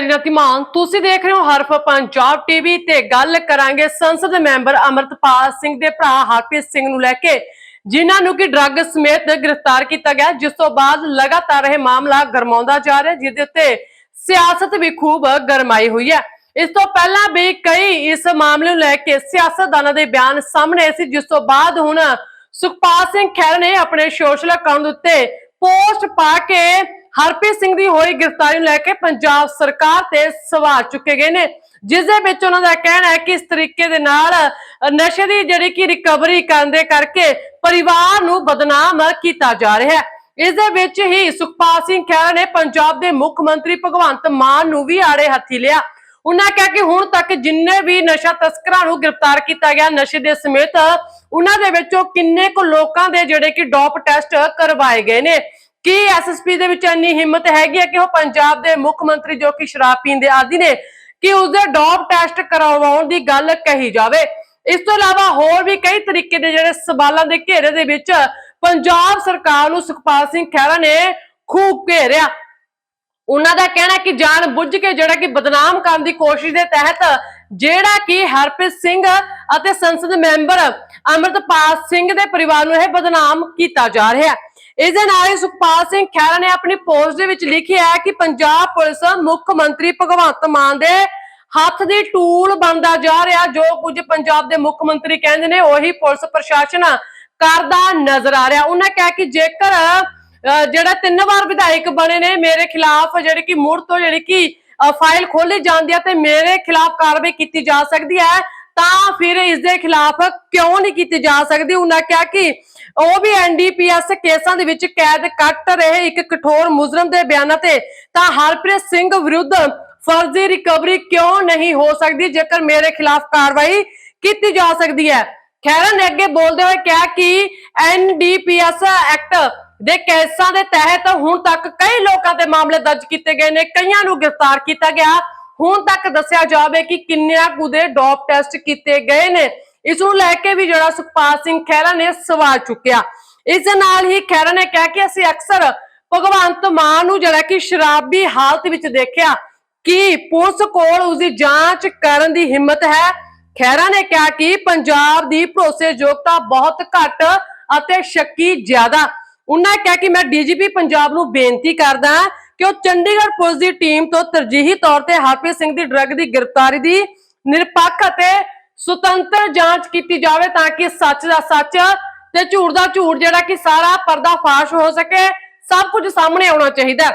ਰੀਨਾ ਧੀਮਾਨ। ਤੁਸੀਂ ਦੇਖ ਰਹੇ ਹੋ ਹਰਫ ਪੰਜਾਬ ਟੀਵੀ ਤੇ ਗੱਲ ਕਰਾਂਗੇ ਸੰਸਦ ਮੈਂਬਰ ਅਮਰਤਪਾਲ ਸਿੰਘ ਦੇ ਭਰਾ ਹਰਪ੍ਰੀਤ ਸਿੰਘ ਨੂੰ ਲੈ ਕੇ, ਜਿਨ੍ਹਾਂ ਨੂੰ ਕਿ ਡਰੱਗ ਸਮੇਤ ਗ੍ਰਿਫਤਾਰ ਕੀਤਾ ਗਿਆ। ਜਿਸ ਤੋਂ ਬਾਅਦ ਲਗਾਤਾਰ ਇਹ ਮਾਮਲਾ ਗਰਮਾਉਂਦਾ ਜਾ ਰਿਹਾ, ਜਿਹਦੇ ਉੱਤੇ ਸਿਆਸਤ ਵੀ ਖੂਬ ਗਰਮਾਈ ਹੋਈ ਹੈ। ਇਸ ਤੋਂ ਪਹਿਲਾਂ ਵੀ ਕਈ ਇਸ ਮਾਮਲੇ ਨੂੰ ਲੈ ਕੇ ਸਿਆਸਤਦਾਨਾਂ ਦੇ ਬਿਆਨ ਸਾਹਮਣੇ ਸੀ। ਜਿਸ ਤੋਂ ਬਾਅਦ ਹੁਣ ਸੁਖਪਾਲ ਸਿੰਘ ਖਹਿਰਾ ਨੇ ਆਪਣੇ ਸੋਸ਼ਲ ਅਕਾਊਂਟ ਉੱਤੇ ਪੋਸਟ ਪਾ ਕੇ ਹਰਪ੍ਰੀਤ ਸਿੰਘ ਦੀ ਹੋਈ ਗ੍ਰਿਫਤਾਰੀ ਨੂੰ ਲੈ ਕੇ ਪੰਜਾਬ ਸਰਕਾਰ ਤੇ ਸਵਾਲ ਚੁੱਕੇ ਗਏ ਨੇ, ਜਿਸ ਦੇ ਵਿੱਚ ਉਹਨਾਂ ਦਾ ਕਹਿਣਾ ਹੈ ਕਿ ਇਸ ਤਰੀਕੇ ਦੇ ਨਾਲ ਨਸ਼ੇ ਦੀ ਜਿਹੜੀ ਕਿ ਰਿਕਵਰੀ ਕਰਨ ਦੇ ਕਰਕੇ ਪਰਿਵਾਰ ਨੂੰ ਬਦਨਾਮ ਕੀਤਾ ਜਾ ਰਿਹਾ ਹੈ। ਇਸ ਦੇ ਵਿੱਚ ਹੀ ਸੁਖਪਾਲ ਸਿੰਘ ਖਹਿਰਾ ਨੇ ਪੰਜਾਬ ਦੇ ਮੁੱਖ ਮੰਤਰੀ ਭਗਵੰਤ ਮਾਨ ਨੂੰ ਵੀ ਆੜੇ ਹੱਥੀ ਲਿਆ। ਉਹਨਾਂ ਕਿਹਾ ਕਿ ਹੁਣ ਤੱਕ ਜਿੰਨੇ ਵੀ ਨਸ਼ਾ ਤਸਕਰਾਂ ਨੂੰ ਗ੍ਰਿਫਤਾਰ ਕੀਤਾ ਗਿਆ ਨਸ਼ੇ ਦੇ ਸਮੇਤ, ਉਹਨਾਂ ਦੇ ਵਿੱਚੋਂ ਕਿੰਨੇ ਕੁ ਲੋਕਾਂ ਦੇ ਜਿਹੜੇ ਕਿ ਡੋਪ ਟੈਸਟ ਕਰਵਾਏ ਗਏ ਨੇ। ਕੀ ਐਸਐਸਪੀ ਦੇ ਵਿੱਚ ਇੰਨੀ ਹਿੰਮਤ ਹੈਗੀ ਹੈ ਕਿ ਉਹ ਪੰਜਾਬ ਦੇ ਮੁੱਖ ਮੰਤਰੀ ਜੋ ਕਿ ਸ਼ਰਾਬ ਪੀਣ ਦੇ ਆਦੀ ਨੇ, ਕਿ ਉਸਦੇ ਡੋਪ ਟੈਸਟ ਕਰਵਾਉਣ ਦੀ ਗੱਲ ਕਹੀ ਜਾਵੇ? ਇਸ ਤੋਂ ਇਲਾਵਾ ਹੋਰ ਵੀ ਕਈ ਤਰੀਕੇ ਦੇ ਜਿਹੜੇ ਸਵਾਲਾਂ ਦੇ ਘੇਰੇ ਦੇ ਵਿੱਚ ਪੰਜਾਬ ਸਰਕਾਰ ਨੂੰ ਸੁਖਪਾਲ ਸਿੰਘ ਖਹਿਰਾ ਨੇ ਖੂਬ ਘੇਰਿਆ। ਉਹਨਾਂ ਦਾ ਕਹਿਣਾ ਕਿ ਜਾਣ ਬੁੱਝ ਕੇ ਜਿਹੜਾ ਕਿ ਬਦਨਾਮ ਕਰਨ ਦੀ ਕੋਸ਼ਿਸ਼ ਦੇ ਤਹਿਤ ਜਿਹੜਾ ਕਿ ਹਰਪ੍ਰੀਤ ਸਿੰਘ ਅਤੇ ਸੰਸਦ ਮੈਂਬਰ ਅਮਰਤਪਾਲ ਸਿੰਘ ਦੇ ਪਰਿਵਾਰ ਨੂੰ ਇਹ ਬਦਨਾਮ ਕੀਤਾ ਜਾ ਰਿਹਾ ਹੈ। ਇਸ ਦੇ ਨਾਲ ਹੀ ਸੁਖਪਾਲ ਸਿੰਘ ਖਹਿਰਾ ਨੇ ਆਪਣੀ ਪੋਸਟ ਦੇ ਵਿੱਚ ਲਿਖਿਆ ਹੈ ਕਿ ਪੰਜਾਬ ਪੁਲਿਸ ਮੁੱਖ ਮੰਤਰੀ ਭਗਵੰਤ ਮਾਨ ਦੇ ਹੱਥ ਦੀ ਟੂਲ ਬਣਦਾ ਜਾ ਰਿਹਾ, ਜੋ ਕੁਝ ਪੰਜਾਬ ਦੇ ਮੁੱਖ ਮੰਤਰੀ ਕਹਿੰਦੇ ਨੇ, ਉਹੀ ਪੁਲਿਸ ਪ੍ਰਸ਼ਾਸਨ ਕਰਦਾ ਨਜ਼ਰ ਆ ਰਿਹਾ। ਉਹਨਾਂ ਕਿਹਾ ਕਿ ਜੇਕਰ ਅਹ ਜਿਹੜਾ ਤਿੰਨ ਵਾਰ ਵਿਧਾਇਕ ਬਣੇ ਨੇ, ਮੇਰੇ ਖਿਲਾਫ ਜਿਹੜੀ ਕਿ ਮੁੜ ਤੋਂ ਜਿਹੜੀ ਕਿ ਫਾਈਲ ਖੋਲੀ ਜਾਂਦੀ ਹੈ ਤੇ ਮੇਰੇ ਖਿਲਾਫ ਕਾਰਵਾਈ ਕੀਤੀ ਜਾ ਸਕਦੀ ਹੈ, ਤਾਂ ਫਿਰ ਇਸ ਦੇ ਖਿਲਾਫ ਕਿਉਂ ਨਹੀਂ ਕੀਤੀ ਜਾ ਸਕਦੀ? ਉਹਨਾਂ ਕਿਹਾ ਕਿ ਉਹ ਵੀ ਐਨਡੀਪੀਐਸ ਕੇਸਾਂ ਦੇ ਵਿੱਚ ਕੈਦ ਕੱਟ ਰਹੇ ਇੱਕ ਕਠੋਰ ਮੁਜਰਮ ਦੇ ਬਿਆਨਾਂ ਤੇ। ਤਾਂ ਹਰਪ੍ਰੀਤ ਸਿੰਘ ਵਿਰੁੱਧ ਫਰਜ਼ੀ ਰਿਕਵਰੀ ਕਿਉਂ ਨਹੀਂ ਹੋ ਸਕਦੀ? ਜੇਕਰ ਮੇਰੇ ਖਿਲਾਫ ਕਾਰਵਾਈ ਕੀਤੀ ਜਾ ਸਕਦੀ ਹੈ। ਖੈਰਾ ਨੇ ਅੱਗੇ ਬੋਲਦੇ ਹੋਏ ਕਿਹਾ ਕਿ ਐਨਡੀਪੀਐਸ ਐਕਟ ਦੇ ਕੇਸਾਂ ਦੇ ਤਹਿਤ ਹੁਣ ਤੱਕ ਕਈ ਲੋਕਾਂ ਤੇ ਮਾਮਲੇ ਦਰਜ ਕੀਤੇ ਗਏ ਨੇ। ਕਈਆਂ ਨੂੰ ਗ੍ਰਿਫਤਾਰ ਕੀਤਾ ਗਿਆ। ਹੁਣ ਤੱਕ ਦੱਸਿਆ ਜਾਵੇ ਕਿ ਕਿੰਨਿਆਂ ਕੁ ਦੇ ਡੋਪ ਟੈਸਟ ਕੀਤੇ ਗਏ ਨੇ। ਇਸ ਨੂੰ ਲੈ ਕੇ ਵੀ ਜਿਹੜਾ ਸੁਖਪਾਲ ਸਿੰਘ ਖਹਿਰਾ ਨੇ ਸਵਾਲ ਚੁੱਕਿਆ। ਇਸ ਦੇ ਨਾਲ ਹੀ ਖਹਿਰਾ ਨੇ ਕਿਹਾ ਕਿ ਅਸੀਂ ਅਕਸਰ ਭਗਵੰਤ ਮਾਨ ਨੂੰ ਜਿਹੜਾ ਕਿ ਸ਼ਰਾਬੀ ਹਾਲਤ ਵਿੱਚ ਦੇਖਿਆ ਕਿ ਪੁਲਿਸ ਕੋਲ ਉਸ ਦੀ ਜਾਂਚ ਕਰਨ ਦੀ ਹਿੰਮਤ ਹੈ। ਖਹਿਰਾ ਨੇ ਕਿਹਾ ਕਿ ਪੰਜਾਬ ਦੀ ਭਰੋਸੇਯੋਗਤਾ ਬਹੁਤ ਘੱਟ ਅਤੇ ਸ਼ੱਕੀ ਜ਼ਿਆਦਾ। ਉਹਨਾਂ ਕਿਹਾ ਕਿ ਮੈਂ ਡੀਜੀਪੀ ਪੰਜਾਬ ਨੂੰ ਬੇਨਤੀ ਕਰਦਾ ਕਿ ਉਹ ਚੰਡੀਗੜ੍ਹ ਪੁਲਿਸ ਦੀ ਟੀਮ ਤੋਂ ਤਰਜੀਹੀ ਤੌਰ ਤੇ ਹਰਪ੍ਰੀਤ ਸਿੰਘ ਦੀ ਡਰੱਗ ਦੀ ਗ੍ਰਿਫਤਾਰੀ ਦੀ ਨਿਰਪੱਖ ਅਤੇ ਸੁਤੰਤਰ ਜਾਂਚ ਕੀਤੀ ਜਾਵੇ ਤਾਂ ਕਿ ਸੱਚ ਦਾ ਸੱਚ ਤੇ ਝੂਠ ਦਾ ਝੂਠ ਜਿਹੜਾ ਕਿ ਸਾਰਾ ਪਰਦਾਫਾਸ਼ ਹੋ ਸਕੇ, ਸਭ ਕੁਝ ਸਾਹਮਣੇ ਆਉਣਾ ਚਾਹੀਦਾ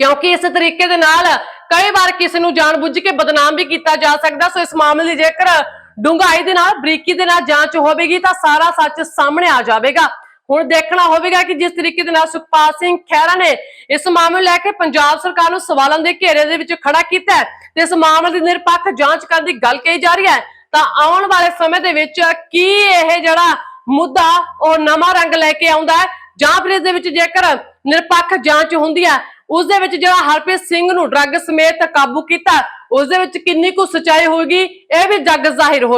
ਕਿਉਂਕਿ ਇਸ ਤਰੀਕੇ ਦੇ ਨਾਲ ਕਈ ਵਾਰ ਕਿਸੇ ਨੂੰ ਜਾਣਬੁੱਝ ਕੇ ਬਦਨਾਮ ਵੀ ਕੀਤਾ ਜਾ ਸਕਦਾ, ਸੋ ਇਸ ਮਾਮਲੇ ਦੀ ਜੇਕਰ ਡੂੰਘਾਈ ਦੇ ਨਾਲ, ਬਰੀਕੀ ਦੇ ਨਾਲ ਜਾਂਚ ਹੋਵੇਗੀ ਤਾਂ ਸਾਰਾ ਸੱਚ ਸਾਹਮਣੇ ਆ ਜਾਵੇਗਾ। ਹੁਣ ਦੇਖਣਾ ਹੋਵੇਗਾ ਕਿ ਜਿਸ ਤਰੀਕੇ ਦੇ ਨਾਲ ਸੁਖਪਾਲ ਸਿੰਘ ਖਹਿਰਾ ਨੇ ਇਸ ਮਾਮਲੇ ਨੂੰ ਲੈ ਕੇ ਪੰਜਾਬ ਸਰਕਾਰ ਨੂੰ ਸਵਾਲਾਂ ਦੇ ਘੇਰੇ ਦੇ ਵਿੱਚ ਖੜਾ ਕੀਤਾ ਤੇ ਇਸ ਮਾਮਲੇ ਦੀ ਨਿਰਪੱਖ ਜਾਂਚ ਕਰਨ ਦੀ ਗੱਲ ਕਹੀ ਜਾ ਰਹੀ ਹੈ। ਤਾਂ ਆਉਣ ਵਾਲੇ ਸਮੇਂ ਦੇ ਵਿੱਚ ਕੀ ਇਹ ਜਿਹੜਾ ਮੁੱਦਾ ਉਹ ਨਵਾਂ ਰੰਗ ਲੈ ਕੇ ਆਉਂਦਾ ਹੈ? ਜਾਂ ਫਿਰ ਇਸ ਦੇ ਵਿੱਚ ਜੇਕਰ ਨਿਰਪੱਖ ਜਾਂਚ ਹੁੰਦੀ ਹੈ, ਉਸ ਦੇ ਵਿੱਚ ਜਿਹੜਾ ਹਰਪ੍ਰੀਤ ਸਿੰਘ ਨੂੰ ਡਰੱਗ ਸਮੇਤ ਕਾਬੂ ਕੀਤਾ, ਉਸ ਦੇ ਵਿੱਚ ਕਿੰਨੀ ਕੁ ਸਚਾਈ ਹੋਏਗੀ, ਇਹ ਵੀ ਜੱਗ ਜ਼ਾਹਿਰ ਹੋਵੇ